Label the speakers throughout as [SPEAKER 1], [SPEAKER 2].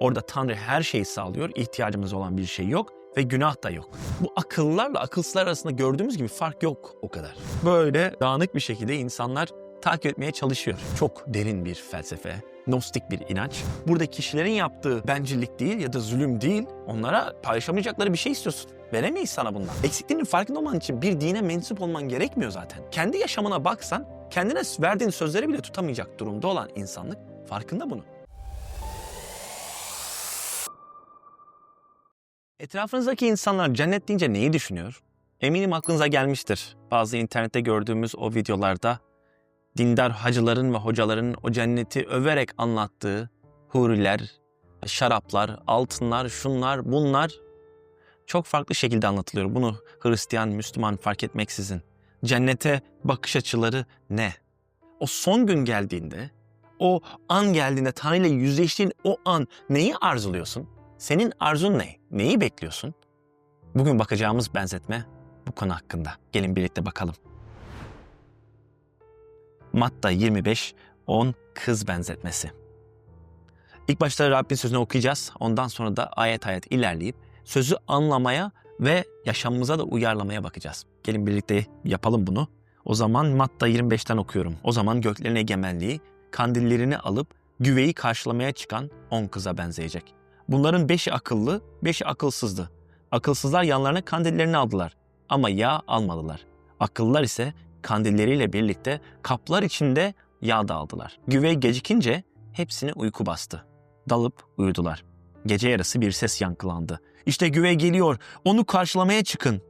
[SPEAKER 1] Orada Tanrı her şeyi sağlıyor, ihtiyacımız olan bir şey yok ve günah da yok. Bu akıllılarla akılsızlar arasında gördüğümüz gibi fark yok o kadar. Böyle dağınık bir şekilde insanlar takip etmeye çalışıyor. Çok derin bir felsefe, gnostik bir inanç. Burada kişilerin yaptığı bencillik değil ya da zulüm değil, onlara paylaşamayacakları bir şey istiyorsun. Veremeyiz sana bundan. Eksikliğinin farkında olman için bir dine mensup olman gerekmiyor zaten. Kendi yaşamına baksan, kendine verdiğin sözleri bile tutamayacak durumda olan insanlık farkında bunu. Etrafınızdaki insanlar cennet deyince neyi düşünüyor? Eminim aklınıza gelmiştir. Bazı internette gördüğümüz o videolarda dindar hacıların ve hocaların o cenneti överek anlattığı huriler, şaraplar, altınlar, şunlar, bunlar çok farklı şekilde anlatılıyor. Bunu Hristiyan, Müslüman fark etmeksizin. Cennete bakış açıları ne? O son gün geldiğinde, o an geldiğinde Tanrı ile yüzleştiğin o an neyi arzuluyorsun? Senin arzun ne? Neyi bekliyorsun? Bugün bakacağımız benzetme bu konu hakkında. Gelin birlikte bakalım. Matta 25 10 kız benzetmesi. İlk başta Rabbin sözünü okuyacağız. Ondan sonra da ayet ayet ilerleyip sözü anlamaya ve yaşamımıza da uyarlamaya bakacağız. Gelin birlikte yapalım bunu. O zaman Matta 25'ten okuyorum. O zaman göklerin egemenliği kandillerini alıp güveyi karşılamaya çıkan on kıza benzeyecek. Bunların beşi akıllı, beşi akılsızdı. Akılsızlar yanlarına kandillerini aldılar ama yağ almadılar. Akıllılar ise kandilleriyle birlikte kaplar içinde yağ da aldılar. Güvey gecikince hepsini uyku bastı. Dalıp uyudular. Gece yarısı bir ses yankılandı. İşte güvey geliyor, onu karşılamaya çıkın.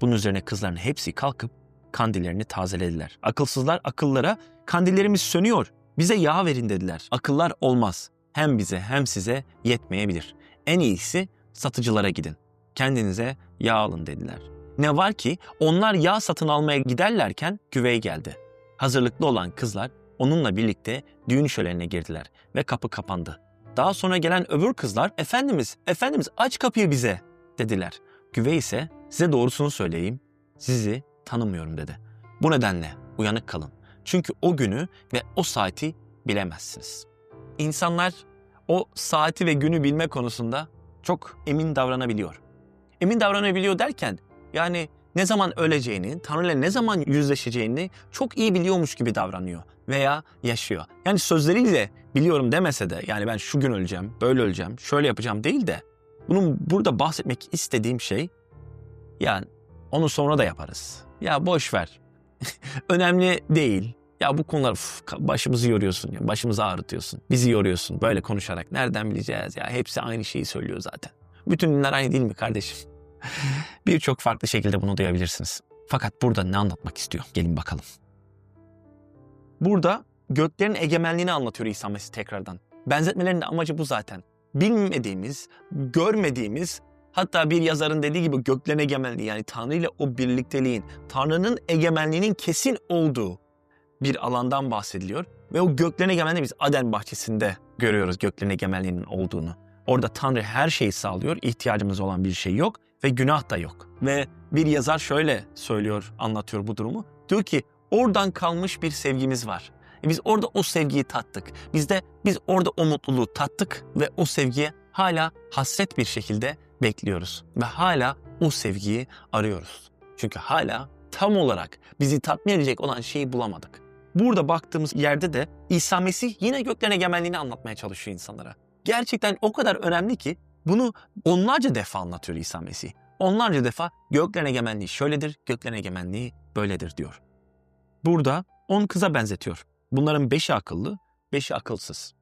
[SPEAKER 1] Bunun üzerine kızların hepsi kalkıp kandillerini tazelediler. Akılsızlar akıllara kandillerimiz sönüyor, bize yağ verin dediler. Akıllar olmaz. Hem bize hem size yetmeyebilir. En iyisi satıcılara gidin. Kendinize yağ alın dediler. Ne var ki onlar yağ satın almaya giderlerken güvey geldi. Hazırlıklı olan kızlar onunla birlikte düğün şölenine girdiler ve kapı kapandı. Daha sonra gelen öbür kızlar Efendimiz, Efendimiz aç kapıyı bize dediler. Güvey ise size doğrusunu söyleyeyim sizi tanımıyorum dedi. Bu nedenle uyanık kalın. Çünkü o günü ve o saati bilemezsiniz. İnsanlar o saati ve günü bilme konusunda çok emin davranabiliyor. Emin davranabiliyor derken yani ne zaman öleceğini, Tanrı ile ne zaman yüzleşeceğini çok iyi biliyormuş gibi davranıyor veya yaşıyor. Yani sözleriyle biliyorum demese de yani ben şu gün öleceğim, böyle öleceğim, şöyle yapacağım değil de bunun burada bahsetmek istediğim şey yani onu sonra da yaparız. Ya boş ver. Önemli değil. Ya bu konular uf, başımızı yoruyorsun, ya, başımızı ağrıtıyorsun, bizi yoruyorsun böyle konuşarak. Nereden bileceğiz ya? Hepsi aynı şeyi söylüyor zaten. Bütün dinler aynı değil mi kardeşim? Birçok farklı şekilde bunu duyabilirsiniz. Fakat burada ne anlatmak istiyor? Gelin bakalım. Burada göklerin egemenliğini anlatıyor İsa Mesih tekrardan. Benzetmelerin de amacı bu zaten. Bilmediğimiz, görmediğimiz, hatta bir yazarın dediği gibi göklerin egemenliği yani Tanrı ile o birlikteliğin, Tanrı'nın egemenliğinin kesin olduğu bir alandan bahsediliyor. Ve o göklerin egemenliği biz Aden bahçesinde görüyoruz göklerin egemenliğinin olduğunu. Orada Tanrı her şeyi sağlıyor, ihtiyacımız olan bir şey yok ve günah da yok. Ve bir yazar şöyle söylüyor, anlatıyor bu durumu. Diyor ki oradan kalmış bir sevgimiz var. E biz orada o sevgiyi tattık. Biz de biz orada o mutluluğu tattık ve o sevgiye hala hasret bir şekilde bekliyoruz. Ve hala o sevgiyi arıyoruz. Çünkü hala tam olarak bizi tatmin edecek olan şeyi bulamadık. Burada baktığımız yerde de İsa Mesih yine göklerin egemenliğini anlatmaya çalışıyor insanlara. Gerçekten o kadar önemli ki bunu onlarca defa anlatıyor İsa Mesih. Onlarca defa göklerin egemenliği şöyledir, göklerin egemenliği böyledir diyor. Burada on kıza benzetiyor. Bunların beşi akıllı, beşi akılsız.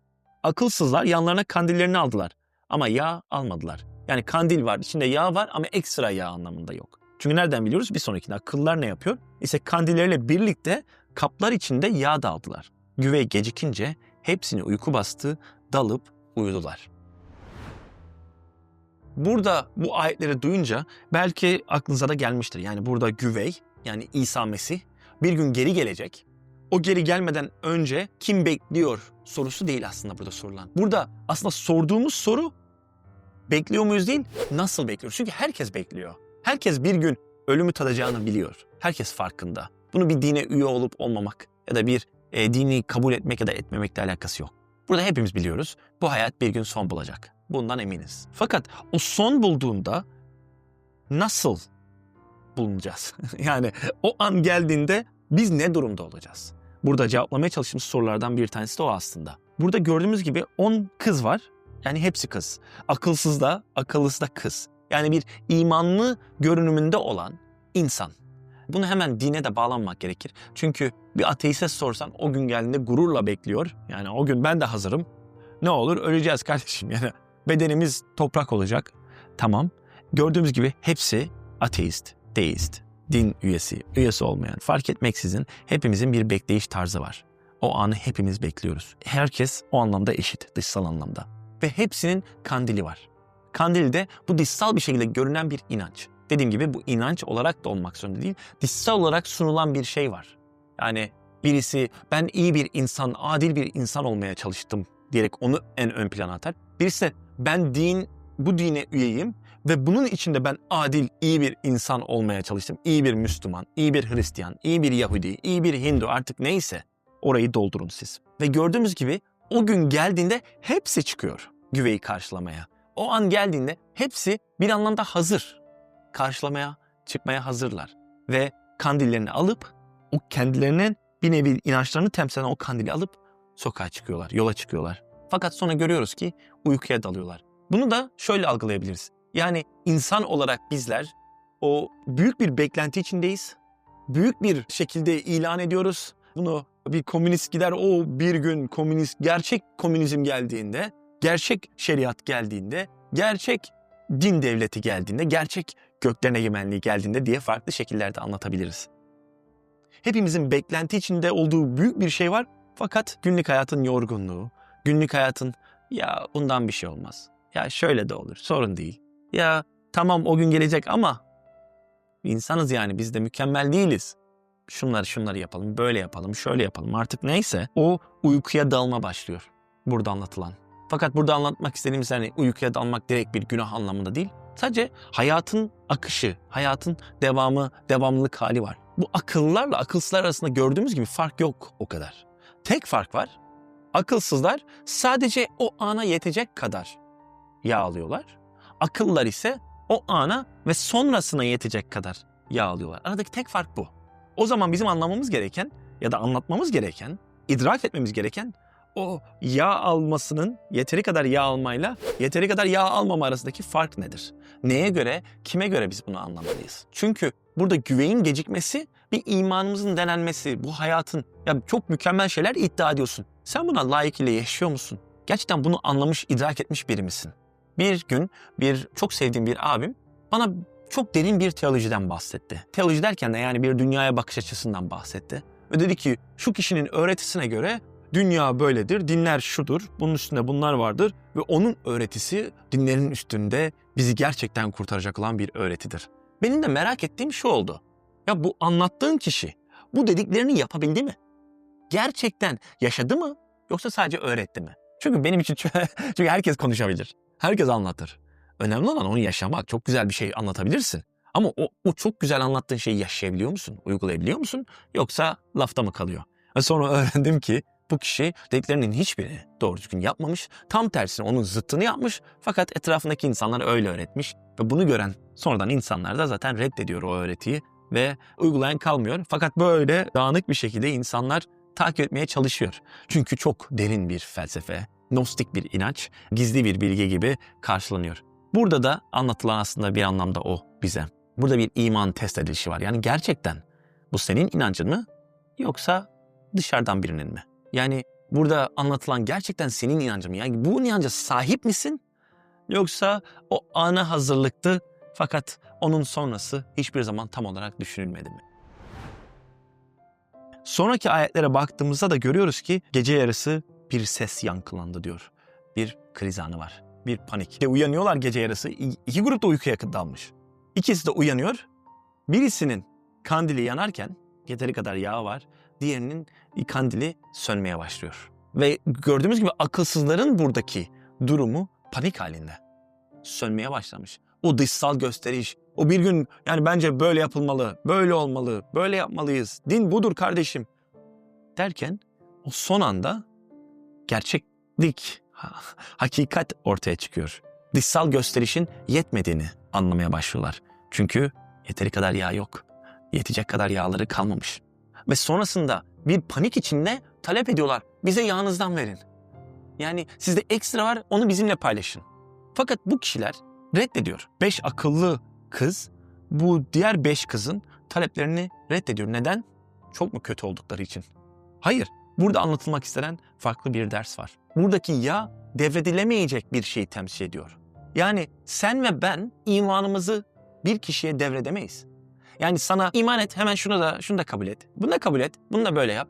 [SPEAKER 1] Akılsızlar yanlarına kandillerini aldılar ama yağ almadılar. Yani kandil var, içinde yağ var ama ekstra yağ anlamında yok. Çünkü nereden biliyoruz? Bir sonrakinde akıllılar ne yapıyor? İşte kandilleriyle birlikte kaplar içinde yağ da aldılar. Güvey gecikince hepsini uyku bastı, dalıp uyudular. Burada bu ayetleri duyunca belki aklınıza da gelmiştir. Yani burada güvey yani İsa Mesih bir gün geri gelecek. O geri gelmeden önce kim bekliyor sorusu değil aslında burada sorulan. Burada aslında sorduğumuz soru bekliyor muyuz değil, nasıl bekliyoruz? Çünkü herkes bekliyor. Herkes bir gün ölümü tadacağını biliyor. Herkes farkında. Bunu bir dine üye olup olmamak ya da bir e, dini kabul etmek ya da etmemekle alakası yok. Burada hepimiz biliyoruz bu hayat bir gün son bulacak. Bundan eminiz. Fakat o son bulduğunda nasıl bulunacağız? yani o an geldiğinde biz ne durumda olacağız? Burada cevaplamaya çalıştığımız sorulardan bir tanesi de o aslında. Burada gördüğümüz gibi 10 kız var. Yani hepsi kız. Akılsız da, akıllısı da kız. Yani bir imanlı görünümünde olan insan. Bunu hemen dine de bağlanmak gerekir. Çünkü bir ateiste sorsan o gün geldiğinde gururla bekliyor. Yani o gün ben de hazırım. Ne olur öleceğiz kardeşim. Yani bedenimiz toprak olacak. Tamam. Gördüğümüz gibi hepsi ateist, deist, din üyesi, üyesi olmayan fark etmeksizin hepimizin bir bekleyiş tarzı var. O anı hepimiz bekliyoruz. Herkes o anlamda eşit, dışsal anlamda. Ve hepsinin kandili var. Kandil de bu dışsal bir şekilde görünen bir inanç. Dediğim gibi bu inanç olarak da olmak zorunda değil, dışsal olarak sunulan bir şey var. Yani birisi ben iyi bir insan, adil bir insan olmaya çalıştım diyerek onu en ön plana atar. Birisi de ben din, bu dine üyeyim ve bunun içinde ben adil, iyi bir insan olmaya çalıştım. İyi bir Müslüman, iyi bir Hristiyan, iyi bir Yahudi, iyi bir Hindu artık neyse orayı doldurun siz. Ve gördüğümüz gibi o gün geldiğinde hepsi çıkıyor güveyi karşılamaya. O an geldiğinde hepsi bir anlamda hazır. Karşılamaya, çıkmaya hazırlar. Ve kandillerini alıp o kendilerinin bir nevi inançlarını temsil eden o kandili alıp sokağa çıkıyorlar, yola çıkıyorlar. Fakat sonra görüyoruz ki uykuya dalıyorlar. Bunu da şöyle algılayabiliriz. Yani insan olarak bizler o büyük bir beklenti içindeyiz. Büyük bir şekilde ilan ediyoruz. Bunu bir komünist gider o bir gün komünist gerçek komünizm geldiğinde, gerçek şeriat geldiğinde, gerçek din devleti geldiğinde, gerçek göklerine egemenliği geldiğinde diye farklı şekillerde anlatabiliriz. Hepimizin beklenti içinde olduğu büyük bir şey var fakat günlük hayatın yorgunluğu, günlük hayatın ya bundan bir şey olmaz. Ya şöyle de olur sorun değil. Ya tamam o gün gelecek ama insanız yani biz de mükemmel değiliz. Şunları şunları yapalım, böyle yapalım, şöyle yapalım artık neyse o uykuya dalma başlıyor burada anlatılan. Fakat burada anlatmak istediğimiz hani uykuya dalmak direkt bir günah anlamında değil. Sadece hayatın akışı, hayatın devamı, devamlılık hali var. Bu akıllılarla akılsızlar arasında gördüğümüz gibi fark yok o kadar. Tek fark var. Akılsızlar sadece o ana yetecek kadar yağ alıyorlar. Akıllılar ise o ana ve sonrasına yetecek kadar yağ alıyorlar. Aradaki tek fark bu. O zaman bizim anlamamız gereken ya da anlatmamız gereken, idrak etmemiz gereken o yağ almasının yeteri kadar yağ almayla yeteri kadar yağ almama arasındaki fark nedir? Neye göre, kime göre biz bunu anlamalıyız? Çünkü burada güveyin gecikmesi bir imanımızın denenmesi, bu hayatın ya çok mükemmel şeyler iddia ediyorsun. Sen buna layıkıyla yaşıyor musun? Gerçekten bunu anlamış, idrak etmiş biri misin? Bir gün bir çok sevdiğim bir abim bana çok derin bir teolojiden bahsetti. Teoloji derken de yani bir dünyaya bakış açısından bahsetti. Ve dedi ki şu kişinin öğretisine göre dünya böyledir, dinler şudur, bunun üstünde bunlar vardır ve onun öğretisi dinlerin üstünde bizi gerçekten kurtaracak olan bir öğretidir. Benim de merak ettiğim şu oldu. Ya bu anlattığın kişi bu dediklerini yapabildi mi? Gerçekten yaşadı mı yoksa sadece öğretti mi? Çünkü benim için çünkü herkes konuşabilir. Herkes anlatır. Önemli olan onu yaşamak. Çok güzel bir şey anlatabilirsin. Ama o, o çok güzel anlattığın şeyi yaşayabiliyor musun? Uygulayabiliyor musun? Yoksa lafta mı kalıyor? Sonra öğrendim ki bu kişi dediklerinin hiçbirini doğru düzgün yapmamış. Tam tersine onun zıttını yapmış. Fakat etrafındaki insanlar öyle öğretmiş. Ve bunu gören sonradan insanlar da zaten reddediyor o öğretiyi. Ve uygulayan kalmıyor. Fakat böyle dağınık bir şekilde insanlar takip etmeye çalışıyor. Çünkü çok derin bir felsefe, gnostik bir inanç, gizli bir bilgi gibi karşılanıyor. Burada da anlatılan aslında bir anlamda o bize. Burada bir iman test edilişi var. Yani gerçekten bu senin inancın mı yoksa dışarıdan birinin mi? Yani burada anlatılan gerçekten senin inancın mı? Yani bu inanca sahip misin? Yoksa o ana hazırlıktı fakat onun sonrası hiçbir zaman tam olarak düşünülmedi mi? Sonraki ayetlere baktığımızda da görüyoruz ki gece yarısı bir ses yankılandı diyor. Bir kriz anı var. Bir panik. De uyanıyorlar gece yarısı. İki grup da uykuya dalmış. İkisi de uyanıyor. Birisinin kandili yanarken yeteri kadar yağ var. Diğerinin kandili sönmeye başlıyor. Ve gördüğümüz gibi akılsızların buradaki durumu panik halinde. Sönmeye başlamış. O dışsal gösteriş, o bir gün yani bence böyle yapılmalı, böyle olmalı, böyle yapmalıyız. Din budur kardeşim. Derken o son anda gerçek dik ha- hakikat ortaya çıkıyor. Dışsal gösterişin yetmediğini anlamaya başlıyorlar. Çünkü yeteri kadar yağ yok. Yetecek kadar yağları kalmamış. Ve sonrasında bir panik içinde talep ediyorlar. Bize yağınızdan verin. Yani sizde ekstra var onu bizimle paylaşın. Fakat bu kişiler reddediyor. Beş akıllı kız bu diğer beş kızın taleplerini reddediyor. Neden? Çok mu kötü oldukları için? Hayır. Burada anlatılmak istenen farklı bir ders var. Buradaki yağ devredilemeyecek bir şeyi temsil ediyor. Yani sen ve ben imanımızı bir kişiye devredemeyiz. Yani sana iman et hemen şunu da şunu da kabul et. Bunu da kabul et. Bunu da böyle yap.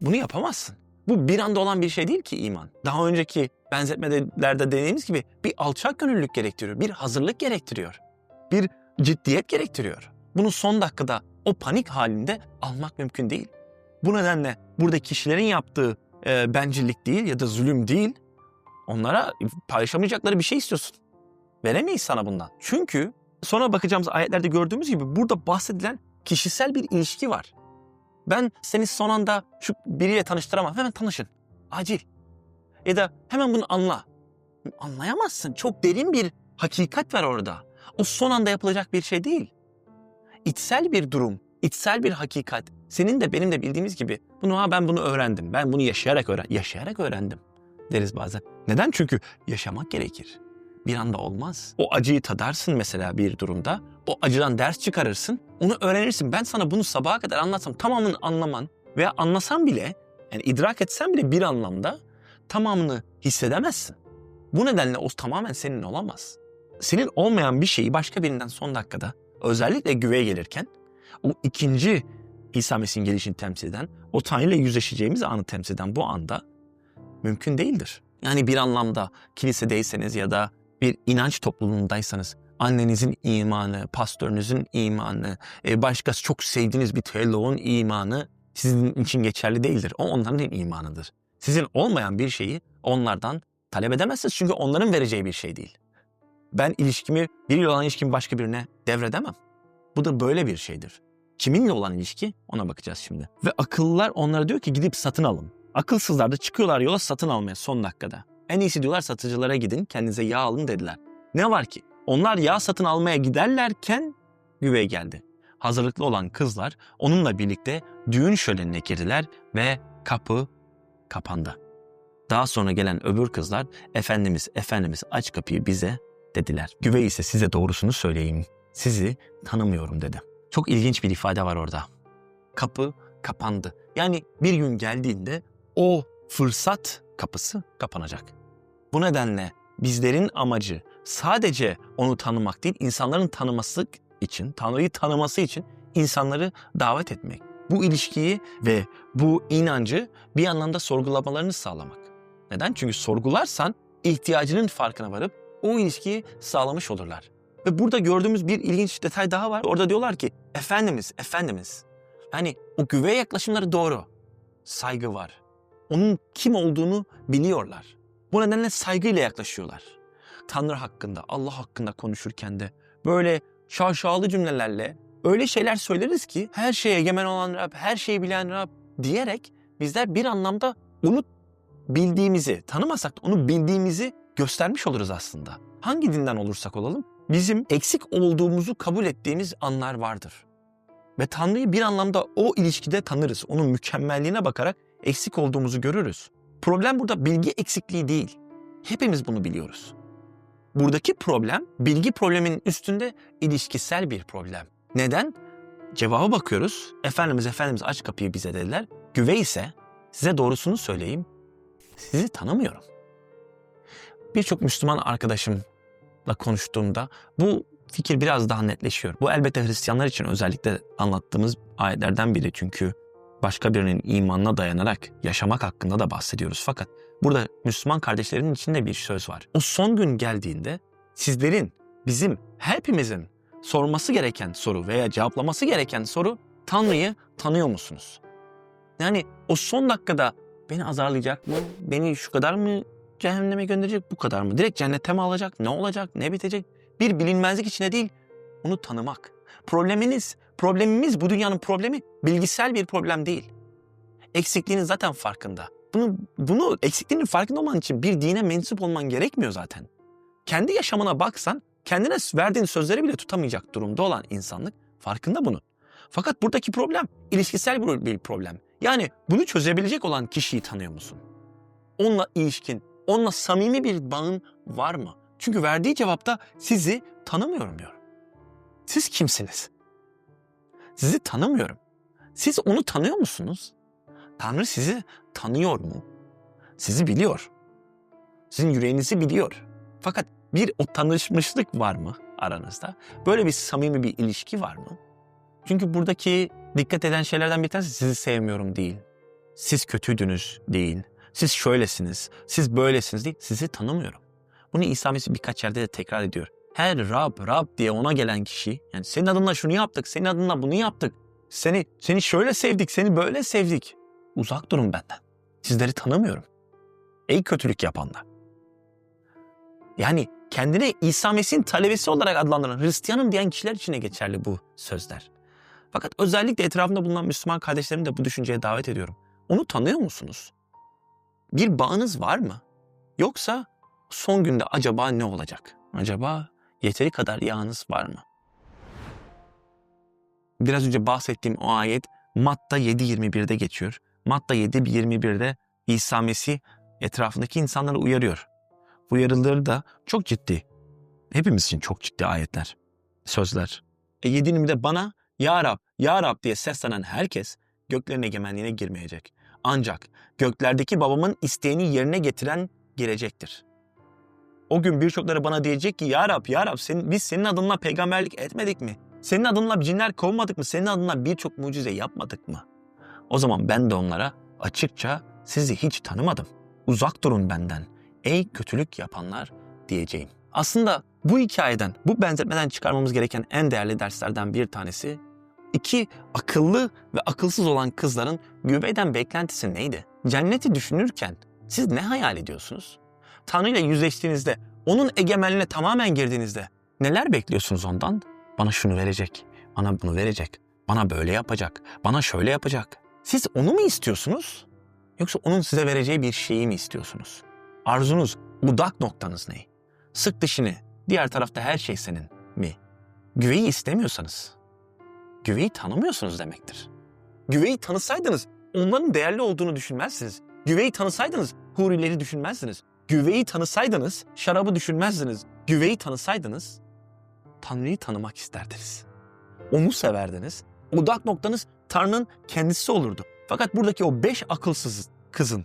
[SPEAKER 1] Bunu yapamazsın. Bu bir anda olan bir şey değil ki iman. Daha önceki benzetmelerde dediğimiz gibi bir alçak gönüllülük gerektiriyor. Bir hazırlık gerektiriyor. Bir ciddiyet gerektiriyor. Bunu son dakikada o panik halinde almak mümkün değil. Bu nedenle burada kişilerin yaptığı e, bencillik değil ya da zulüm değil. Onlara paylaşamayacakları bir şey istiyorsun. Veremeyiz sana bundan. Çünkü sonra bakacağımız ayetlerde gördüğümüz gibi burada bahsedilen kişisel bir ilişki var. Ben seni son anda şu biriyle tanıştıramam. Hemen tanışın. Acil. Ya da hemen bunu anla. Anlayamazsın. Çok derin bir hakikat var orada. O son anda yapılacak bir şey değil. İçsel bir durum, içsel bir hakikat. Senin de benim de bildiğimiz gibi bunu ha ben bunu öğrendim. Ben bunu yaşayarak öğren yaşayarak öğrendim deriz bazen. Neden? Çünkü yaşamak gerekir. Bir anda olmaz. O acıyı tadarsın mesela bir durumda. O acıdan ders çıkarırsın. Onu öğrenirsin. Ben sana bunu sabaha kadar anlatsam tamamını anlaman veya anlasam bile yani idrak etsen bile bir anlamda tamamını hissedemezsin. Bu nedenle o tamamen senin olamaz. Senin olmayan bir şeyi başka birinden son dakikada özellikle güveye gelirken o ikinci İsa Mesih'in gelişini temsil eden, o Tanrı ile yüzleşeceğimiz anı temsil eden bu anda mümkün değildir. Yani bir anlamda kilisedeyseniz ya da bir inanç topluluğundaysanız annenizin imanı, pastörünüzün imanı, e, başkası çok sevdiğiniz bir teoloğun imanı sizin için geçerli değildir. O onların imanıdır. Sizin olmayan bir şeyi onlardan talep edemezsiniz çünkü onların vereceği bir şey değil. Ben ilişkimi, biriyle olan ilişkimi başka birine devredemem. Bu da böyle bir şeydir. Kiminle olan ilişki ona bakacağız şimdi. Ve akıllılar onlara diyor ki gidip satın alın. Akılsızlar da çıkıyorlar yola satın almaya son dakikada. En iyisi diyorlar satıcılara gidin kendinize yağ alın dediler. Ne var ki? Onlar yağ satın almaya giderlerken güvey geldi. Hazırlıklı olan kızlar onunla birlikte düğün şölenine girdiler ve kapı kapandı. Daha sonra gelen öbür kızlar Efendimiz, Efendimiz aç kapıyı bize dediler. Güvey ise size doğrusunu söyleyeyim. Sizi tanımıyorum dedi. Çok ilginç bir ifade var orada. Kapı kapandı. Yani bir gün geldiğinde o fırsat kapısı kapanacak. Bu nedenle bizlerin amacı sadece onu tanımak değil, insanların tanıması için, Tanrı'yı tanıması için insanları davet etmek. Bu ilişkiyi ve bu inancı bir anlamda sorgulamalarını sağlamak. Neden? Çünkü sorgularsan ihtiyacının farkına varıp o ilişkiyi sağlamış olurlar. Ve burada gördüğümüz bir ilginç detay daha var. Orada diyorlar ki Efendimiz, Efendimiz. Yani o güveye yaklaşımları doğru. Saygı var. Onun kim olduğunu biliyorlar. Bu nedenle saygıyla yaklaşıyorlar. Tanrı hakkında, Allah hakkında konuşurken de böyle şaşalı cümlelerle öyle şeyler söyleriz ki her şeye egemen olan Rab, her şeyi bilen Rab diyerek bizler bir anlamda onu bildiğimizi, tanımasak da onu bildiğimizi göstermiş oluruz aslında. Hangi dinden olursak olalım bizim eksik olduğumuzu kabul ettiğimiz anlar vardır. Ve Tanrı'yı bir anlamda o ilişkide tanırız. Onun mükemmelliğine bakarak eksik olduğumuzu görürüz. Problem burada bilgi eksikliği değil. Hepimiz bunu biliyoruz. Buradaki problem bilgi probleminin üstünde ilişkisel bir problem. Neden? Cevaba bakıyoruz. Efendimiz Efendimiz aç kapıyı bize dediler. Güve ise size doğrusunu söyleyeyim. Sizi tanımıyorum. Birçok Müslüman arkadaşımla konuştuğumda bu fikir biraz daha netleşiyor. Bu elbette Hristiyanlar için özellikle anlattığımız ayetlerden biri çünkü başka birinin imanına dayanarak yaşamak hakkında da bahsediyoruz. Fakat burada Müslüman kardeşlerin içinde bir söz var. O son gün geldiğinde sizlerin, bizim, hepimizin sorması gereken soru veya cevaplaması gereken soru Tanrı'yı tanıyor musunuz? Yani o son dakikada beni azarlayacak mı? Beni şu kadar mı cehenneme gönderecek? Bu kadar mı? Direkt cennete mi alacak? Ne olacak? Ne bitecek? Bir bilinmezlik içine değil, onu tanımak. Probleminiz, problemimiz bu dünyanın problemi bilgisel bir problem değil. Eksikliğinin zaten farkında. Bunu, bunu eksikliğinin farkında olman için bir dine mensup olman gerekmiyor zaten. Kendi yaşamına baksan kendine verdiğin sözleri bile tutamayacak durumda olan insanlık farkında bunun. Fakat buradaki problem ilişkisel bir problem. Yani bunu çözebilecek olan kişiyi tanıyor musun? Onunla ilişkin, onunla samimi bir bağın var mı? Çünkü verdiği cevapta sizi tanımıyorum diyor. Siz kimsiniz? Sizi tanımıyorum. Siz onu tanıyor musunuz? Tanrı sizi tanıyor mu? Sizi biliyor. Sizin yüreğinizi biliyor. Fakat bir o tanışmışlık var mı aranızda? Böyle bir samimi bir ilişki var mı? Çünkü buradaki dikkat eden şeylerden bir tanesi sizi sevmiyorum değil. Siz kötüydünüz değil. Siz şöylesiniz, siz böylesiniz değil. Sizi tanımıyorum. Bunu İsa Mesih birkaç yerde de tekrar ediyor. Her Rab, Rab diye ona gelen kişi, yani senin adınla şunu yaptık, senin adınla bunu yaptık. Seni, seni şöyle sevdik, seni böyle sevdik. Uzak durun benden. Sizleri tanımıyorum. Ey kötülük yapanlar. Yani kendine İsa Mesih'in talebesi olarak adlandıran Hristiyanım diyen kişiler için de geçerli bu sözler. Fakat özellikle etrafında bulunan Müslüman kardeşlerimi de bu düşünceye davet ediyorum. Onu tanıyor musunuz? Bir bağınız var mı? Yoksa son günde acaba ne olacak? Acaba yeteri kadar yağınız var mı? Biraz önce bahsettiğim o ayet Matta 7.21'de geçiyor. Matta 7.21'de İsa Mesih etrafındaki insanları uyarıyor. Uyarıları da çok ciddi. Hepimiz için çok ciddi ayetler, sözler. E 7.20'de bana Ya Rab, Ya Rab diye seslenen herkes göklerin egemenliğine girmeyecek. Ancak göklerdeki babamın isteğini yerine getiren girecektir. O gün birçokları bana diyecek ki Ya Rab, Ya Rab senin, biz senin adınla peygamberlik etmedik mi? Senin adınla cinler kovmadık mı? Senin adınla birçok mucize yapmadık mı? O zaman ben de onlara açıkça sizi hiç tanımadım. Uzak durun benden. Ey kötülük yapanlar diyeceğim. Aslında bu hikayeden, bu benzetmeden çıkarmamız gereken en değerli derslerden bir tanesi iki akıllı ve akılsız olan kızların güveyden beklentisi neydi? Cenneti düşünürken siz ne hayal ediyorsunuz? Tanrı ile yüzleştiğinizde, onun egemenliğine tamamen girdiğinizde neler bekliyorsunuz ondan? Bana şunu verecek, bana bunu verecek, bana böyle yapacak, bana şöyle yapacak. Siz onu mu istiyorsunuz? Yoksa onun size vereceği bir şeyi mi istiyorsunuz? Arzunuz, budak noktanız ne? Sık dişini, diğer tarafta her şey senin mi? Güveyi istemiyorsanız, güveyi tanımıyorsunuz demektir. Güveyi tanısaydınız onların değerli olduğunu düşünmezsiniz. Güveyi tanısaydınız hurileri düşünmezsiniz. Güveyi tanısaydınız şarabı düşünmezdiniz. Güveyi tanısaydınız Tanrı'yı tanımak isterdiniz. Onu severdiniz. Odak noktanız Tanrı'nın kendisi olurdu. Fakat buradaki o beş akılsız kızın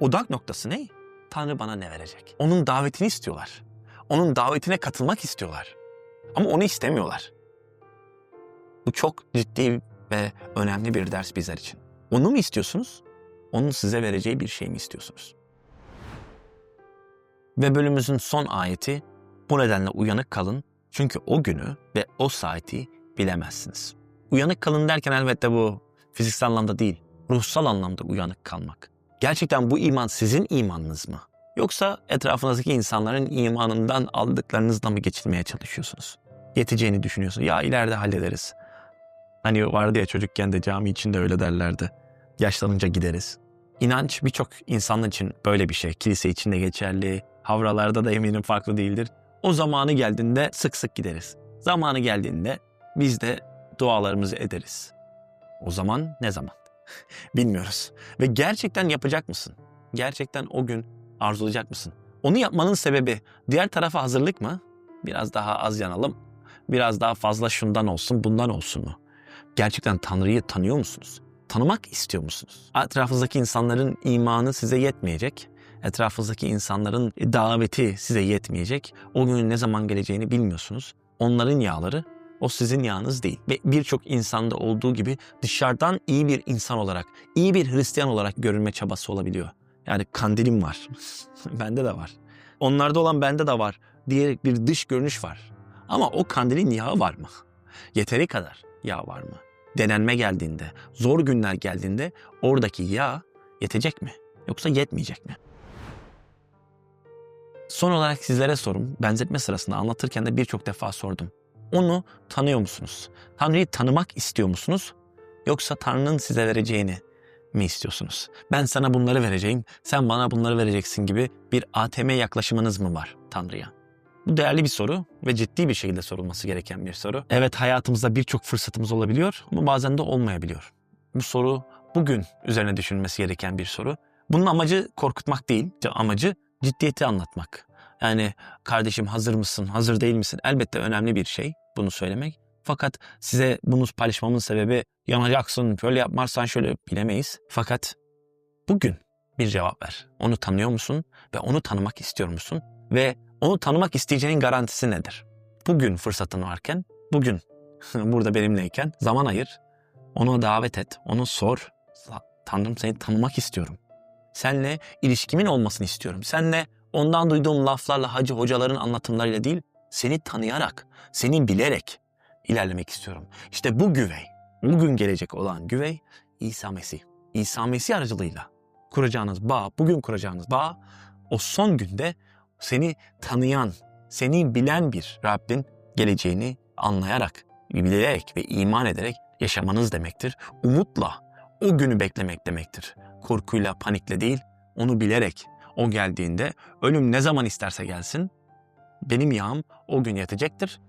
[SPEAKER 1] odak noktası ne? Tanrı bana ne verecek? Onun davetini istiyorlar. Onun davetine katılmak istiyorlar. Ama onu istemiyorlar. Bu çok ciddi ve önemli bir ders bizler için. Onu mu istiyorsunuz? Onun size vereceği bir şey mi istiyorsunuz? Ve bölümümüzün son ayeti bu nedenle uyanık kalın çünkü o günü ve o saati bilemezsiniz. Uyanık kalın derken elbette bu fiziksel anlamda değil, ruhsal anlamda uyanık kalmak. Gerçekten bu iman sizin imanınız mı? Yoksa etrafınızdaki insanların imanından aldıklarınızla mı geçirmeye çalışıyorsunuz? Yeteceğini düşünüyorsun. Ya ileride hallederiz. Hani vardı ya çocukken de cami içinde öyle derlerdi. Yaşlanınca gideriz. İnanç birçok insan için böyle bir şey. Kilise içinde geçerli. Havralarda da eminim farklı değildir. O zamanı geldiğinde sık sık gideriz. Zamanı geldiğinde biz de dualarımızı ederiz. O zaman ne zaman? Bilmiyoruz. Ve gerçekten yapacak mısın? Gerçekten o gün arzulayacak mısın? Onu yapmanın sebebi diğer tarafa hazırlık mı? Biraz daha az yanalım. Biraz daha fazla şundan olsun, bundan olsun mu? Gerçekten Tanrı'yı tanıyor musunuz? Tanımak istiyor musunuz? Etrafınızdaki insanların imanı size yetmeyecek. Etrafınızdaki insanların daveti size yetmeyecek. O günün ne zaman geleceğini bilmiyorsunuz. Onların yağları o sizin yağınız değil. Ve birçok insanda olduğu gibi dışarıdan iyi bir insan olarak, iyi bir Hristiyan olarak görünme çabası olabiliyor. Yani kandilim var. bende de var. Onlarda olan bende de var diyerek bir dış görünüş var. Ama o kandilin yağı var mı? Yeteri kadar yağ var mı? Denenme geldiğinde, zor günler geldiğinde oradaki yağ yetecek mi? Yoksa yetmeyecek mi? Son olarak sizlere sorum. Benzetme sırasında anlatırken de birçok defa sordum. Onu tanıyor musunuz? Tanrı'yı tanımak istiyor musunuz? Yoksa Tanrı'nın size vereceğini, mi istiyorsunuz? Ben sana bunları vereceğim, sen bana bunları vereceksin gibi bir ATM yaklaşımınız mı var Tanrı'ya? Bu değerli bir soru ve ciddi bir şekilde sorulması gereken bir soru. Evet hayatımızda birçok fırsatımız olabiliyor ama bazen de olmayabiliyor. Bu soru bugün üzerine düşünülmesi gereken bir soru. Bunun amacı korkutmak değil, amacı ciddiyeti anlatmak. Yani kardeşim hazır mısın, hazır değil misin? Elbette önemli bir şey bunu söylemek. Fakat size bunu paylaşmamın sebebi yanacaksın, şöyle yapmazsan şöyle bilemeyiz. Fakat bugün bir cevap ver. Onu tanıyor musun ve onu tanımak istiyor musun? Ve onu tanımak isteyeceğin garantisi nedir? Bugün fırsatın varken, bugün burada benimleyken zaman ayır. Onu davet et, onu sor. Tanrım seni tanımak istiyorum. Seninle ilişkimin olmasını istiyorum. Seninle ondan duyduğum laflarla hacı hocaların anlatımlarıyla değil, seni tanıyarak, seni bilerek ilerlemek istiyorum. İşte bu güvey, bugün gelecek olan güvey İsa Mesih. İsa Mesih aracılığıyla kuracağınız bağ, bugün kuracağınız bağ o son günde seni tanıyan, seni bilen bir Rabbin geleceğini anlayarak, bilerek ve iman ederek yaşamanız demektir. Umutla o günü beklemek demektir. Korkuyla, panikle değil, onu bilerek o geldiğinde ölüm ne zaman isterse gelsin benim yağım o gün yetecektir.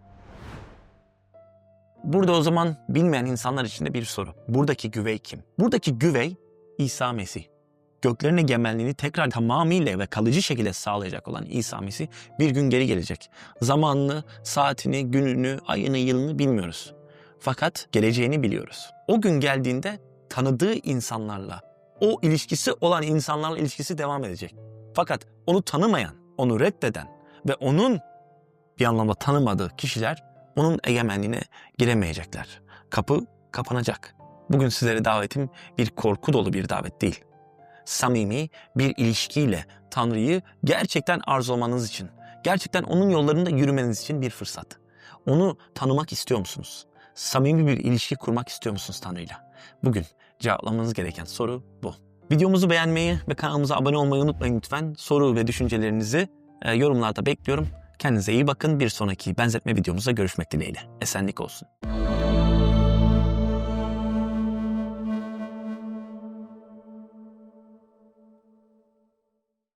[SPEAKER 1] Burada o zaman bilmeyen insanlar için de bir soru. Buradaki güvey kim? Buradaki güvey İsa Mesih. Göklerin egemenliğini tekrar tamamıyla ve kalıcı şekilde sağlayacak olan İsa Mesih bir gün geri gelecek. Zamanını, saatini, gününü, ayını, yılını bilmiyoruz. Fakat geleceğini biliyoruz. O gün geldiğinde tanıdığı insanlarla, o ilişkisi olan insanlarla ilişkisi devam edecek. Fakat onu tanımayan, onu reddeden ve onun bir anlamda tanımadığı kişiler onun egemenliğine giremeyecekler. Kapı kapanacak. Bugün sizlere davetim bir korku dolu bir davet değil. Samimi bir ilişkiyle Tanrı'yı gerçekten arzulamanız için, gerçekten onun yollarında yürümeniz için bir fırsat. Onu tanımak istiyor musunuz? Samimi bir ilişki kurmak istiyor musunuz Tanrı'yla? Bugün cevaplamanız gereken soru bu. Videomuzu beğenmeyi ve kanalımıza abone olmayı unutmayın lütfen. Soru ve düşüncelerinizi e, yorumlarda bekliyorum. Kendinize iyi bakın. Bir sonraki benzetme videomuzda görüşmek dileğiyle. Esenlik olsun.